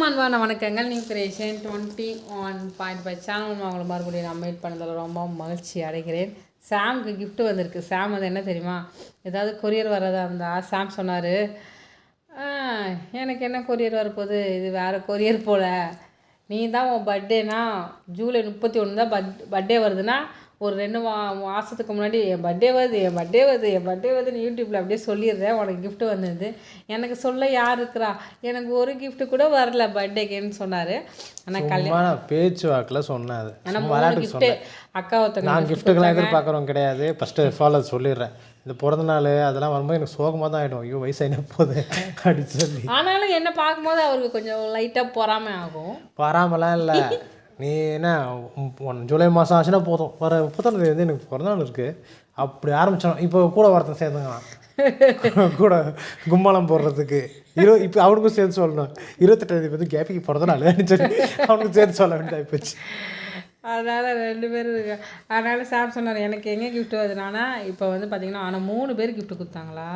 அனைவருக்கும் அன்பான வணக்கங்கள். New creation twenty one point five channel உங்களை மறுபடியும் நான் மீட் பண்ணதில் ரொம்ப மகிழ்ச்சி அடைகிறேன். சாம்க்கு கிஃப்ட் வந்திருக்கு. சாம் அது என்ன தெரியுமா? ஏதாவது கொரியர் வர்றதா இருந்தால் சாம் சொன்னார். எனக்கு என்ன கொரியர் வரப்போகுது? இது வேறு கொரியர் போல். நீ தான் உன் பர்த்டேனா ஜூலை முப்பத்தி ஒன்று தான் பர்த் பர்த்டே வருதுன்னா ஒரு ரெண்டு மா மாதத்துக்கு முன்னாடி என் பர்த்டே வருது என் பர்த்டே வருது என் பர்த்டே வருதுன்னு யூடியூப்பில் அப்படியே சொல்லிடுறேன். உனக்கு gift வந்தது. எனக்கு சொல்ல யார் இருக்கிறா? எனக்கு ஒரு gift கூட வரல பர்த்டேக்குன்னு சொன்னார். ஆனால் கல்யாணம் பேச்சு வாக்கில் சொன்னேன் ஆனால் சொன்னேன். அக்கா ஒருத்தங்க நான் கிஃப்ட்டுக்கெல்லாம் எதிர்பார்க்குறோம் கிடையாது. ஃபஸ்ட்டு ஃபாலோ சொல்லிடுறேன். இந்த பிறந்த நாள் அதெல்லாம் வரும்போது எனக்கு சோகமாக தான் ஆகிடும் ஐயோ வயசாயின போகுது அப்படின்னு சொல்லி. ஆனாலும் என்ன பார்க்கும்போது அவருக்கு கொஞ்சம் லைட்டாக பொறாமை ஆகும். வராமலாம் இல்லை. நீ என்ன ஒன் ஜூலை மாதம் ஆச்சுன்னா போதும். வர முப்பத்தாம் தேதி வந்து எனக்கு பிறந்த நாள் இருக்குது அப்படி ஆரம்பிச்சோம் இப்போ கூட ஒருத்தன் சேர்ந்துங்களாம் கூட கும்மாளம் போடுறதுக்கு. இரு இப்போ அவனுக்கும் சேர்த்து சொல்லணும். இருபத்தெட்டாம் வந்து கேப்பிக்கு பிறந்த நாள் அப்படின்னு சொல்லி அவனுக்கு சேர்த்து சொல்ல வேண்டியதாகி போச்சு. அதனால் ரெண்டு பேர் இருக்கு. அதனால் சார் சொன்னார் எனக்கு எங்கே gift வருதுனானா இப்போ வந்து பார்த்தீங்கன்னா ஆனால் மூணு பேர் gift கொடுத்தாங்களா?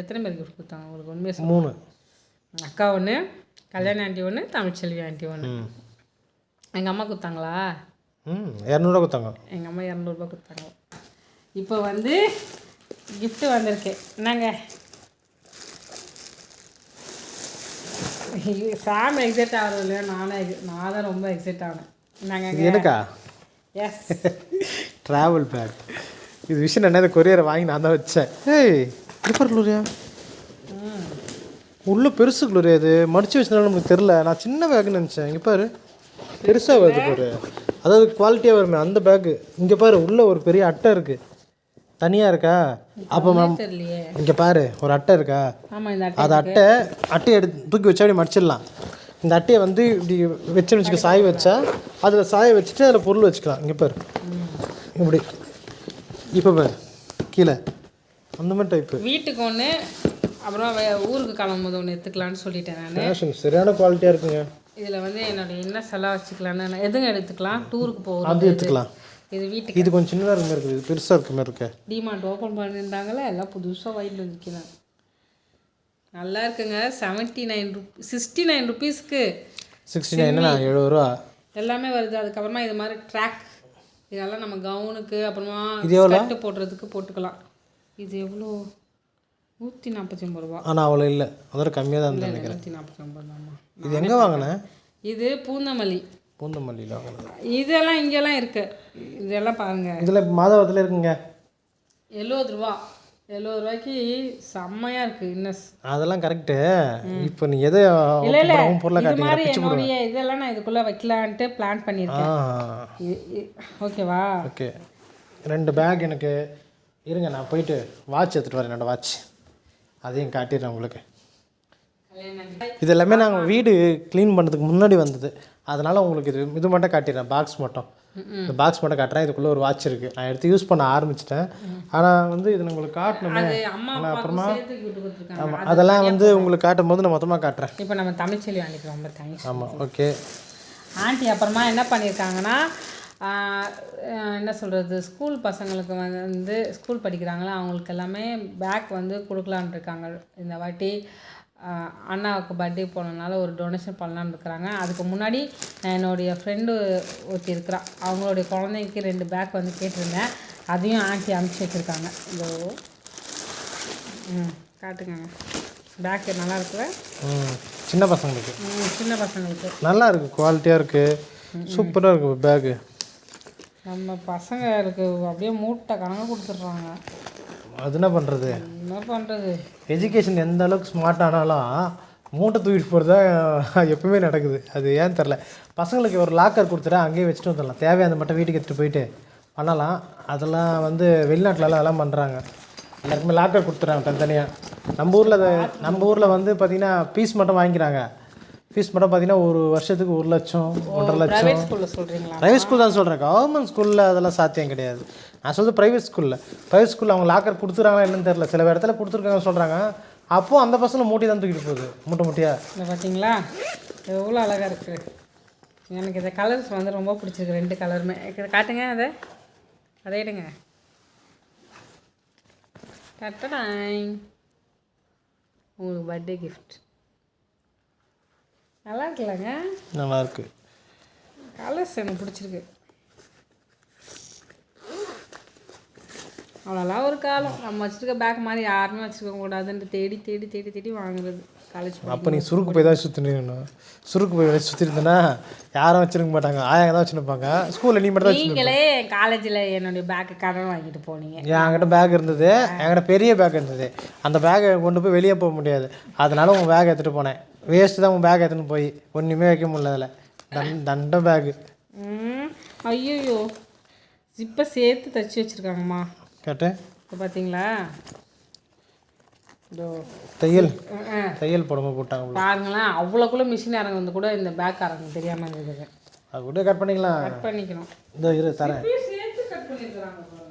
எத்தனை பேர் gift கொடுத்தாங்க? உங்களுக்கு உண்மையை சொல்லுங்க. மூணு. அக்கா ஒன்று கல்யாண ஆண்டி ஒன்று தமிழ்ச்செல்வி ஆண்டி ஒன்று எங்கள் அம்மா கொடுத்தாங்களா? ம் இரநூறுவா கொடுத்தாங்க. எங்கள் அம்மா இரநூறுபா கொடுத்தாங்க. இப்போ வந்து gift வந்திருக்கு. என்னங்க? சாம் எக்ஸைட் ஆகிறது இல்லையா நானே நான் தான் ரொம்ப எக்ஸைட் ஆனேன். இது எனக்கா? எஸ் ட்ராவல் பேக் இது விஷயம் என்ன? இந்த கொரியரை வாங்கி நான் தான் வச்சேன். ஏய் இப்பர் குளூரியா உள்ள பெருசு குளூரியா இது. மடிச்சு வச்சனால நமக்கு தெரில நான் சின்ன பேக்குன்னு நினச்சேன். இங்கே பாரு. பெருசாக வருது பாரு. அதாவது குவாலிட்டியாக வருமே அந்த பேக்கு இங்கே பாரு உள்ள ஒரு பெரிய அட்டை இருக்குது தனியாக இருக்கா? அப்போ மேம் இங்கே பாரு ஒரு அட்டை இருக்கா? அது அட்டை அட்டையை எடுத்து தூக்கி வச்சா அப்படி மடிச்சிடலாம். இந்த அட்டையை வந்து இப்படி வச்சு வச்சுக்க சாய வச்சா அதில் சாய வச்சுட்டு அதில் பொருள் வச்சுக்கலாம். இங்கே பாரு. இப்படி. இப்போ பாரு. கீழே. அந்த மாதிரி டைப்பு வீட்டுக்கு ஒன்று அப்புறம் ஊருக்கு கிளம்பும்போது ஒன்று எடுத்துக்கலான்னு சொல்லிட்டேன் நான். சரியான குவாலிட்டியாக இருக்குங்க. இதில் வந்து என்னோட என்ன செலவு வச்சுக்கலான்னு எதுங்க எடுத்துக்கலாம்? டூருக்கு போகிறது அது எடுத்துக்கலாம். இது வீட்டுக்கு. இது கொஞ்சம் சின்னதாக இருக்க. இருக்குது இது பெருசாக இருக்க மாதிரி இருக்கு. டிமார்ட் ஓப்பன் பண்ணியிருந்தாங்களே? எல்லாம் புதுசாக வாங்கிட்டு வந்துக்கிறேன் நல்லா இருக்குங்க. செவன்ட்டி நைன் ருப் சிக்ஸ்டி நைன் ருபீஸ்க்கு சிக்ஸ்டி நைன் எழுபது ரூபா. எல்லாமே வருது. அதுக்கப்புறமா இது மாதிரி ட்ராக் இதெல்லாம் நம்ம கவுனுக்கு அப்புறமா? ஸ்கர்ட் போடுறதுக்கு போட்டுக்கலாம். இது எவ்வளோ? நூற்றி நாற்பத்தி ஒம்பது ரூபா. ஆனால் அவ்வளோ இல்லை. அதோட கம்மியாக தான் நினைக்கிறேன். நூற்றி நாற்பத்தி ஒம்பது தாம்மா இது எங்கே வாங்கினேன் இது பூந்தமல்லி. பூந்தமல்லியில் வாங்கினது. இதெல்லாம் இங்கெல்லாம் இருக்கு. இதெல்லாம் பாருங்க. இதில் மாதவரத்தில் இருக்குங்க. எழுபது ரூபா. எழுபது ரூபாய்க்கு செம்மையா இருக்கு இன்னஸ். அதெல்லாம் கரெக்டு இப்போ நீ எதை இல்ல இல்ல. பொருளை இது காட்டிக்கிற மாதிரி என்னுடைய இதெல்லாம் நான் இதுக்குள்ள வைக்கலான்ட்டு பிளான் பண்ணியிருக்கேன். ஓகேவா ஓகே. ரெண்டு பேக் எனக்கு. இருங்க நான் போயிட்டு வாட்ச் எடுத்துகிட்டு வரேன் என்னோடய வாட்ச் அதையும் காட்டிடுறேன் உங்களுக்கு. இது எல்லாமே நாங்கள் வீடு க்ளீன் பண்ணுறதுக்கு முன்னாடி வந்தது. அதனால் உங்களுக்கு இது இது மட்டும் காட்டிடுறேன் பாக்ஸ் மட்டும். இந்த பாக்ஸ் மட்டும் காட்டுறேன். இதுக்குள்ளே ஒரு வாட்ச் இருக்குது நான் எடுத்து யூஸ் பண்ண ஆரம்பிச்சிட்டேன். ஆனால் வந்து இது உங்களுக்கு காட்டணுமே. கிஃப்ட் கொடுத்துருக்காங்க. ஆமாம் அதெல்லாம் வந்து உங்களுக்கு காட்டும் போது நான் மொத்தமாக காட்டுறேன். இப்போ நம்ம தமிழ்ச்செல்வி ஆண்டிக்கு ரொம்ப தேங்க்ஸ் ஆமாம் ஓகே ஆண்டி அப்புறமா என்ன பண்ணியிருக்காங்கன்னா என்ன சொல்கிறது ஸ்கூல் பசங்களுக்கு வந்து ஸ்கூல் படிக்கிறாங்களா? அவங்களுக்கு எல்லாமே பேக் வந்து கொடுக்கலான்னு இருக்காங்க. இந்த வாட்டி அண்ணாவுக்கு பர்த்டே போனதுனால ஒரு டொனேஷன் பண்ணலான்னு இருக்கிறாங்க. அதுக்கு முன்னாடி நான் என்னுடைய ஃப்ரெண்டு ஒருத்தி இருக்கிறா. அவங்களுடைய குழந்தைக்கு ரெண்டு பேக் வந்து கேட்டிருந்தேன். அதையும் ஆண்டி அனுப்பிச்சி வச்சுருக்காங்க. இதோ. ம் காட்டுங்க பேக் நல்லா இருக்குல்ல? ம் சின்ன பசங்களுக்கு. ம், சின்ன பசங்களுக்கு. நல்லா இருக்குது குவாலிட்டியாக இருக்குது சூப்பராக இருக்குது பேகு நம்ம பசங்களுக்கு அப்படியே மூட்டை கணக்கு கொடுத்துட்றாங்க. அது என்ன பண்ணுறது என்ன பண்ணுறது எஜுகேஷன் எந்த அளவுக்கு ஸ்மார்ட் ஆனாலும் மூட்டை தூக்கிட்டு போகிறது தான் எப்பவுமே நடக்குது. அது ஏன் தெரில பசங்களுக்கு ஒரு லாக்கர் கொடுத்துட்டா அங்கேயே வச்சுட்டு வந்துடலாம். தேவையானது மட்டும் வீட்டுக்கு எடுத்துகிட்டு போயிட்டு பண்ணலாம். அதெல்லாம் வந்து வெளிநாட்டிலலாம் அதெல்லாம் பண்ணுறாங்க எல்லாருக்குமே லாக்கர் கொடுத்துட்றாங்க தனித்தனியாக நம்ம ஊரில் நம்ம ஊரில் வந்து பார்த்திங்கன்னா பீஸ் மட்டும் வாங்கிக்கிறாங்க. ஃபீஸ் மட்டும் பார்த்திங்கன்னா ஒரு வருஷத்துக்கு ஒரு லட்சம் ஒன்றரை லட்சம். ப்ரைவேட் ஸ்கூலில் சொல்கிறீங்களா ப்ரைவேட் ஸ்கூல் தான் சொல்கிறேன் கவர்மெண்ட் ஸ்கூலில் அதெல்லாம் சாத்தியம் கிடையாது. நான் சொல்றது ப்ரைவேட் ஸ்கூலில் ப்ரைவேட் ஸ்கூலில் அவங்க லாக்கர் கொடுத்துறாங்களா என்னன்னு தெரில சில இடத்துல கொடுத்துருக்காங்கன்னு சொல்கிறாங்க அப்போது அந்த பசங்க மூட்டி தான் தூக்கிட்டு போகுது மூட்டை மூட்டையாக இந்த பார்த்தீங்களா? எவ்வளோ அழகாக இருக்குது எனக்கு இந்த கலர்ஸ் வந்து ரொம்ப பிடிச்சிருக்கு ரெண்டு கலருமே இதை காட்டுங்க அதை. அதை எடுங்க. கட்டடாய் உங்களுக்கு பர்த்டே கிஃப்ட் நல்லா இருக்குல்லங்க நல்லாயிருக்கு கலர்ஸ் எனக்கு பிடிச்சிருக்கு. அவ்வளோலாம் ஒரு காலம். நம்ம வச்சுருக்க பேக் மாதிரி யாருமே வச்சுருக்க கூடாதுன்ட்டு தேடி தேடி தேடி தேடி வாங்குறது. காலேஜ் அப்போ நீ சுருக்கு போய் தான் சுற்றினு சுருக்கு போய் வச்சு சுற்றிருந்தேன்னா யாரும் வச்சிருக்க மாட்டாங்க. ஆயாங்க தான் வச்சுருப்பாங்க. ஸ்கூலில் நீ மட்டும் நீங்களே காலேஜில் என்னுடைய பேக்கு கடன் வாங்கிட்டு போனீங்க. என்கிட்ட பேக் இருந்தது. என்கிட்ட பெரிய பேக் இருந்தது. அந்த பேக்கை கொண்டு போய் வெளியே போக முடியாது. அதனால உன் பேக் எடுத்துகிட்டு போனேன். வேஸ்ட்டு தான் உன் பேக் எடுத்துன்னு போய் ஒன்றுமே வைக்க முடியல அதில். தன் தண்ட பேக்கு ம் ஐயோ ஜிப்பை சேர்த்து தைச்சி வச்சுருக்காங்கம்மா. கேட்டு. இப்போ பார்த்தீங்களா இதோ. தையல். தையல் போடாம போட்டாங்க. பாருங்களேன் அவ்வளோக்குள்ள மிஷின் இறங்குறது கூட இந்த பேக் இறங்க தெரியாமல் இருந்தது. அது கூட கட் பண்ணிக்கலாம். கட் பண்ணிக்கணும். இந்த இரு தரேன்.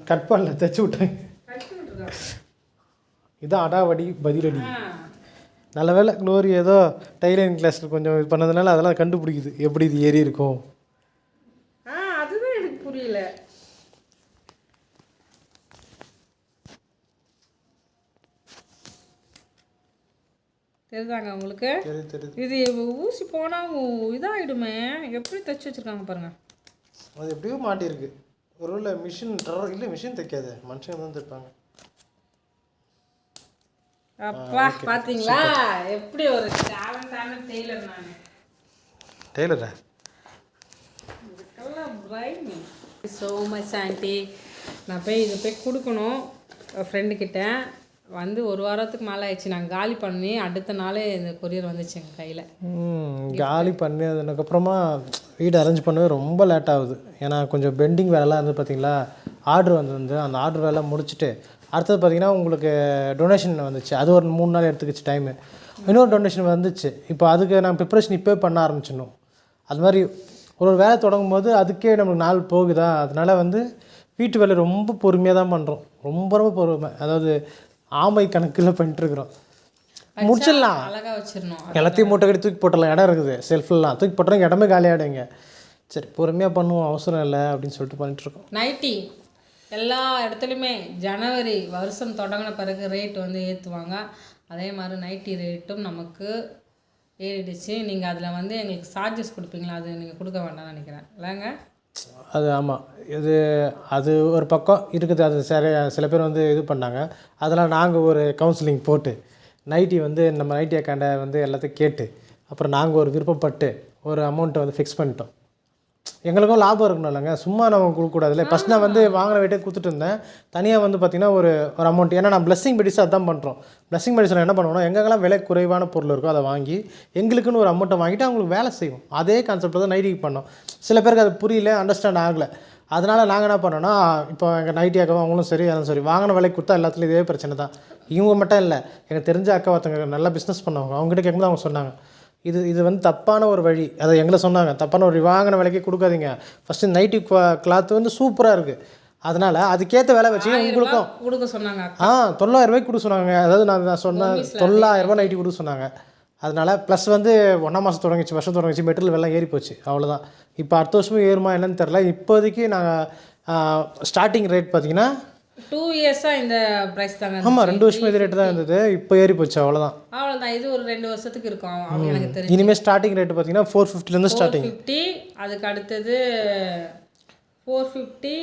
கட் பண்ணல தைச்சு விட்டேன். இதான் அடாவடி பதிலடி. நல்ல வேளை க்ளோரி ஏதோ டைலரிங் கிளாஸில் கொஞ்சம் இது பண்ணதுனால அதெல்லாம் கண்டுபிடிக்குது. எப்படி இது ஏறி இருக்கும்? ஆ அதுதான் எனக்கு புரியல. தெரியுதாங்க உங்களுக்கு? இது ஊசி போனால் இதாகிடுமே எப்படி தைச்சி வச்சுருக்காங்க பாருங்க. அது எப்படியோ மாட்டியிருக்கு. ஒரு வேளை மிஷின் இல்லை மிஷின் தைக்காது. மனுஷங்க தான் தைப்பாங்க. அப்பா பார்த்தீங்களா எப்படி ஒரு டேலண்டான டெய்லர் நான்? டெய்லரா இதுக்கெல்லாம் பிரைன் ஸோ மச் ஆண்டி நான் போய் இது போய் கொடுக்கணும். ஃப்ரெண்டுக்கிட்ட வந்து ஒரு வாரத்துக்கு மேலே ஆயிடுச்சு. நான் காலி பண்ணி அடுத்த நாளே இந்த கொரியர் வந்துச்சு எங்கள் கையில். ம் காலி பண்ணதுக்கப்புறமா வீடு அரேஞ்ச் பண்ணவே ரொம்ப லேட் ஆகுது. ஏன்னா கொஞ்சம் பெண்டிங் வேலைலாம் இருந்து பார்த்தீங்களா ஆர்டர் வந்து அந்த ஆர்டர் வேலை முடிச்சுட்டு அடுத்தது பார்த்தீங்கன்னா உங்களுக்கு டொனேஷன் வந்துச்சு. அது ஒரு மூணு நாள் எடுத்துக்கிச்சு டைமு இன்னொரு டொனேஷன் வந்துச்சு. இப்போ அதுக்கு நான் ப்ரிப்ரேஷன் இப்போவே பண்ண ஆரம்பிச்சிடணும். அது மாதிரி ஒரு ஒரு வேலை தொடங்கும் போது அதுக்கே நம்மளுக்கு நாள் போகுதா? அதனால வந்து வீட்டு வேலை ரொம்ப பொறுமையாக தான் பண்ணுறோம் ரொம்ப ரொம்ப பொறுமை. அதாவது ஆமை கணக்கில் பண்ணிட்டுருக்குறோம் முடிச்சிடலாம். எல்லாத்தையும் மூட்டை கட்டி தூக்கி போட்டலாம் இடம் இருக்குது. செல்ஃபெல்லாம் தூக்கி போட்டுறோம் இடமே காலியாகிடுங்க சரி பொறுமையாக பண்ணுவோம். அவசரம் இல்லை அப்படின்னு சொல்லிட்டு பண்ணிட்டுருக்கோம் நைட்டி. எல்லா இடத்துலையுமே ஜனவரி வருஷம் தொடங்கின பிறகு ரேட் வந்து ஏற்றுவாங்க அதே மாதிரி நைட்டி ரேட்டும் நமக்கு ஏறிடுச்சு. நீங்கள் அதில் வந்து எங்களுக்கு சார்ஜஸ் கொடுப்பீங்களா? அது நீங்கள் கொடுக்க வேண்டாம்னு நினைக்கிறேன். இல்லைங்க? அது ஆமாம் இது அது ஒரு பக்கம் இருக்குது. அது சரி சில பேர் வந்து இது பண்ணாங்க. அதெல்லாம் நாங்கள் ஒரு கவுன்சிலிங் போட்டு நைட்டி வந்து நம்ம நைட்டி கண்ட வந்து எல்லாத்தையும் கேட்டு அப்புறம் நாங்கள் ஒரு விருப்பப்பட்டு ஒரு அமௌண்ட்டை வந்து ஃபிக்ஸ் பண்ணிட்டோம். எங்களுக்கும் லாபம் இருக்கணும் இல்லைங்க. சும்மா நம்ம கொடுக்கக்கூடாதுல்ல. ஃபஸ்ட் நான் வந்து வாங்கின வீட்டே கொடுத்துட்டு இருந்தேன். தனியாக வந்து பார்த்திங்கன்னா ஒரு ஒரு அமௌண்ட் ஏன்னா நான் பிளஸ்ஸிங் மெடிசன் அதான் பண்ணுறோம் பிளஸ்ஸிங் மெடிசன் என்ன பண்ணுவோம்னா எங்கெங்கெல்லாம் விலை குறைவான பொருள் இருக்கோ அதை வாங்கி எங்களுக்குன்னு ஒரு அமௌண்ட்டை வாங்கிட்டு அவங்களுக்கு வேலை செய்வோம். அதே கான்செப்ட் தான் நைட்டிக்கு பண்ணோம். சில பேருக்கு அது புரியல அண்டர்ஸ்டாண்ட் ஆகலை. அதனால் நாங்கள் என்ன பண்ணோன்னா இப்போ எங்கள் நைட்டி அக்காவும் அவங்களும் சரி அதுவும் சரி. வாங்கின விலைக்கு கொடுத்தா எல்லாத்துலேயும் இதே பிரச்சனை தான். இவங்க மட்டும் இல்லை. எனக்கு தெரிஞ்ச அக்கா ஒருத்தங்க நல்லா பிஸ்னஸ் பண்ணவங்க. அவங்ககிட்ட கேட்கும்போது அவங்க சொன்னாங்க. இது இது வந்து தப்பான ஒரு வழி. அதை எங்களை சொன்னாங்க. தப்பான ஒரு வாங்கின விலைக்கு கொடுக்காதீங்க. ஃபஸ்ட்டு நைட்டி கிளாத் வந்து சூப்பராக இருக்குது அதனால் அதுக்கேற்ற விலை வச்சு உங்களுக்கும் கொடுக்க சொன்னாங்க ஆ தொள்ளாயிரம் ரூபாய்க்கு கொடுக்க சொன்னாங்க. அதாவது நான் நான் சொன்ன தொள்ளாயிரம் ரூபாய் நைட்டி கொடுக்க சொன்னாங்க. அதனால் ப்ளஸ் வந்து ஒன்றாம் மாதம் தொடங்கிச்சு வருஷம் தொடங்கிச்சு மெட்டீரியல் வெள்ளம் ஏறி போச்சு. அவ்வளோதான் இப்போ அடுத்த வருஷமும் ஏறுமா என்னன்னு தெரில இப்போதைக்கு நாங்கள் ஸ்டார்டிங் ரேட் பார்த்தீங்கன்னா டூ இயர்ஸாக இந்த ப்ரைஸ் தாங்க ஆமாம் ரெண்டு வருஷமும் இதே ரேட்டு தான் இருந்தது. இப்போ ஏறி போச்சு அவ்வளோதான் அவ்வளோதான் இது ஒரு ரெண்டு வருஷத்துக்கு இருக்கும். எனக்கு தெரிஞ்சு. இனிமேல் ஸ்டார்டிங் ரேட்டு பார்த்தீங்கன்னா ஃபோர் ஃபிஃப்டிலேருந்து ஸ்டார்டிங் ஃபிஃப்டி அதுக்கு அடுத்தது four fifty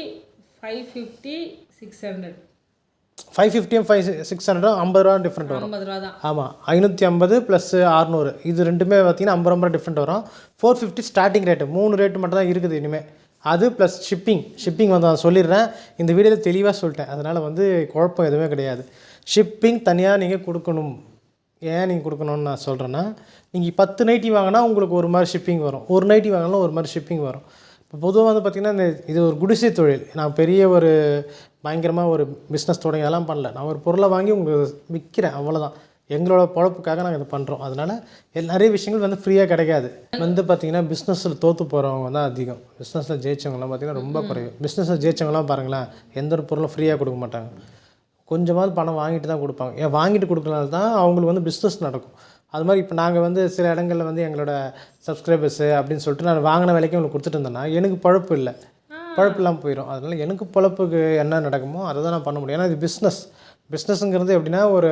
five fifty six hundred five ஃபிஃப்டியும் five six ஹண்ட்ரடும் ஐம்பது ரூபா டிஃப்ரெண்ட் வரும். ஐம்பது ரூபா தான். ஆமாம் ஐநூற்றி ஐம்பது ப்ளஸ் அறநூறு. இது ரெண்டுமே பார்த்தீங்கன்னா ஐம்பது ரூபா டிஃப்ரெண்ட் வரும். ஃபோர் ஃபிஃப்டி ஸ்டார்டிங் ரேட்டு மூணு ரேட்டு மட்டும் தான் இருக்குது இனிமேல் அது ப்ளஸ் ஷிப்பிங் ஷிப்பிங் வந்து நான் சொல்லிடுறேன். இந்த வீடியோவில் தெளிவாக சொல்லிட்டேன். அதனால் வந்து குழப்பம் எதுவுமே கிடையாது. ஷிப்பிங் தனியாக நீங்கள் கொடுக்கணும். ஏன் நீங்கள் கொடுக்கணும்னு நான் சொல்கிறேன்னா நீங்கள் பத்து நைட்டி வாங்கினா உங்களுக்கு ஒரு மாதிரி ஷிப்பிங் வரும். ஒரு நைட்டி வாங்கினாலும் ஒரு மாதிரி ஷிப்பிங் வரும். இப்போ பொதுவாக வந்து பார்த்திங்கன்னா இந்த இது ஒரு குடிசை தொழில். நான் பெரிய ஒரு பயங்கரமாக ஒரு பிஸ்னஸ் தொடங்கி அதெல்லாம் பண்ணல. நான் ஒரு பொருளை வாங்கி உங்களுக்கு விற்கிறேன் அவ்வளோதான் எங்களோட பொழப்புக்காக நாங்கள் இதை பண்ணுறோம் அதனால் நிறைய விஷயங்கள் வந்து ஃப்ரீயாக கிடைக்காது. வந்து பார்த்திங்கன்னா பிஸ்னஸில் தோற்று போகிறவங்க தான் அதிகம். பிஸ்னஸில் ஜெயிச்சவங்கலாம் பார்த்திங்கன்னா ரொம்ப குறைவு. பிஸ்னஸில் ஜெயிச்சவங்கலாம் பாருங்களேன் எந்த ஒரு பொருளும் ஃப்ரீயாக கொடுக்க மாட்டாங்க. கொஞ்சமாவது பணம் வாங்கிட்டு தான் கொடுப்பாங்க. ஏன் வாங்கிட்டு கொடுக்கறனால தான் அவங்களுக்கு வந்து பிஸ்னஸ் நடக்கும். அது மாதிரி இப்போ நாங்கள் வந்து சில இடங்களில் வந்து எங்களோட சப்ஸ்கிரைபர்ஸு அப்படின்னு சொல்லிட்டு நான் வாங்கின விலைக்கு உங்களுக்கு கொடுத்துட்டு இருந்தேன்னா எனக்கு பழப்பு இல்லை. பழப்பு இல்லாமல் போயிடும் அதனால் எனக்கு பழப்புக்கு என்ன நடக்குமோ அதை தான் நான் பண்ண முடியும். ஏன்னா இது பிஸ்னஸ் பிஸ்னஸ்ங்கிறது எப்படின்னா ஒரு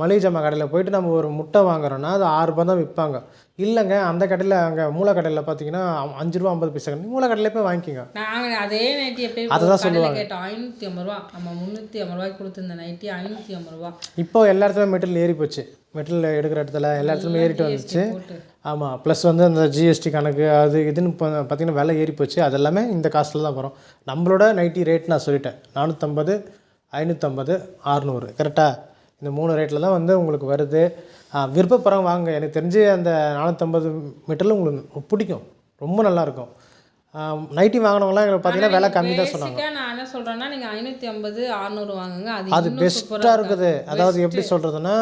மளிகை ஜாமான் கடையில் போயிட்டு நம்ம ஒரு முட்டை வாங்குறோன்னா அது ஆறு ரூபாய் தான் விற்பாங்க இல்லைங்க அந்த கடையில் அங்கே மூளை கடையில் பார்த்தீங்கன்னா அஞ்சு ரூபா ஐம்பது பைசா மூளை கடையில் போய் வாங்கிக்கோங்க. நாங்கள் அதே நைட்டி எப்பயும் அதுதான் கடையில் கேட்டோம் ஐநூற்றி ஐம்பது ரூபா. நம்ம முந்நூற்றி ஐம்பது ரூபாய்க்கு கொடுத்துருந்த நைட்டி ஐநூற்றி ஐம்பது ரூபா. இப்போ எல்லா இடத்துலையும் மெட்டீரியல் ஏறி போச்சு. மெட்டீரியல் எடுக்கிற இடத்துல எல்லா இடத்துலையும் ஏறிட்டு வந்துச்சு. ஆமாம் ப்ளஸ் வந்து அந்த ஜிஎஸ்டி கணக்கு அது இதுன்னு இப்போ பார்த்தீங்கன்னா விலை ஏறி போச்சு. அது எல்லாமே இந்த காஸ்ட்டில் தான் வரும். நம்மளோட நைட்டி ரேட் நான் சொல்லிட்டேன். நானூற்றம்பது ஐநூற்றம்பது அறநூறு. கரெக்டாக இந்த மூணு ரேட்டில் தான் வந்து உங்களுக்கு வருது. ஆ, விருப்பப்படுறவங்க வாங்க. எனக்கு தெரிஞ்சு அந்த நானூற்றம்பது மீட்டரில் உங்களுக்கு பிடிக்கும். ரொம்ப நல்லாயிருக்கும். நைட்டி வாங்கினவங்களாம் எங்களுக்கு பார்த்தீங்கன்னா விலை கம்மி தான் சொன்னாங்க. நான் என்ன சொல்கிறேன்னா நீங்கள் ஐநூற்றி ஐம்பது அறநூறு வாங்குங்க. அது அது பெஸ்ட்டாக இருக்குது. அதாவது எப்படி சொல்கிறதுனா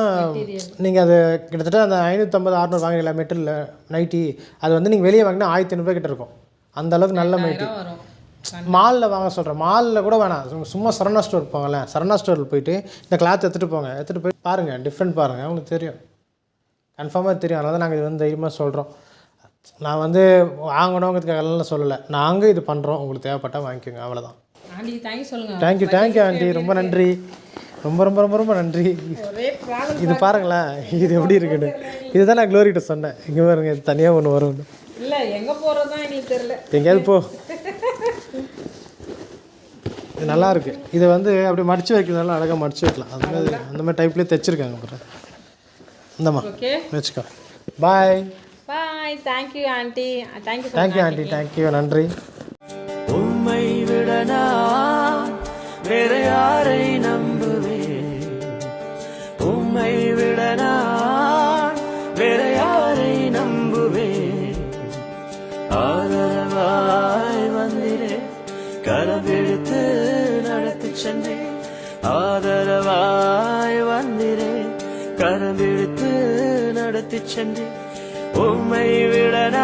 நீங்கள் அது கிட்டத்தட்ட அந்த ஐநூற்றம்பது அறநூறு வாங்கினீங்களா மெட்டீரியல் நைட்டி அது வந்து நீங்கள் வெளியே வாங்கினா ஆயிரத்தி ஐநூறுபா கிட்ட இருக்கும். அந்த அளவுக்கு நல்ல நைட்டி மாலில் வாங்க சொல்கிறேன் மாலில் கூட வேணாம். சும்மா- சரணா ஸ்டோர் போங்களேன் சரணா ஸ்டோரில் போயிட்டு இந்த கிளாத் எடுத்துகிட்டு போங்க. எடுத்துகிட்டு போய் பாருங்கள் டிஃப்ரெண்ட் பாருங்கள் உங்களுக்கு தெரியும். கன்ஃபார்மாக தெரியும். அதனால தான் நாங்கள் இது வந்து தைரியமாக சொல்கிறோம் நான் வந்து வாங்கணுங்கிறதுக்காக சொல்லலை. நாங்கள் இது பண்ணுறோம் உங்களுக்கு தேவைப்பட்டால் வாங்கிக்கோங்க. அவ்வளோதான் ஆண்டி தேங்க்ஸ் சொல்லுங்க. Thank you thank you aunty. ரொம்ப நன்றி. ரொம்ப ரொம்ப ரொம்ப ரொம்ப நன்றி. இது பாருங்களேன். இது எப்படி இருக்குன்னு. இதுதான் நான் க்ளோரிட்ட சொன்னேன். இங்கே பாருங்க தனியாக ஒன்று வரும்னு இல்லை எங்கே போகிறது எங்களுக்கு தெரியல. எங்கேயாவது போ. இது நல்லா இருக்கு இதை வந்து அப்படி மடிச்சு வைக்கிறதுனால அழகாக மடிச்சு வைக்கலாம். அந்த மாதிரி அந்த மாதிரி டைப்லேயே தைச்சிருக்காங்க அப்புறம் இந்தம்மா வச்சுக்கோ. Bye bye thank you aunty thank you thank you aunty thank you நன்றி. உம்மை விட நான் வேற யாரை நம்புவேன்? உம்மை விட சென்று உம்மை விட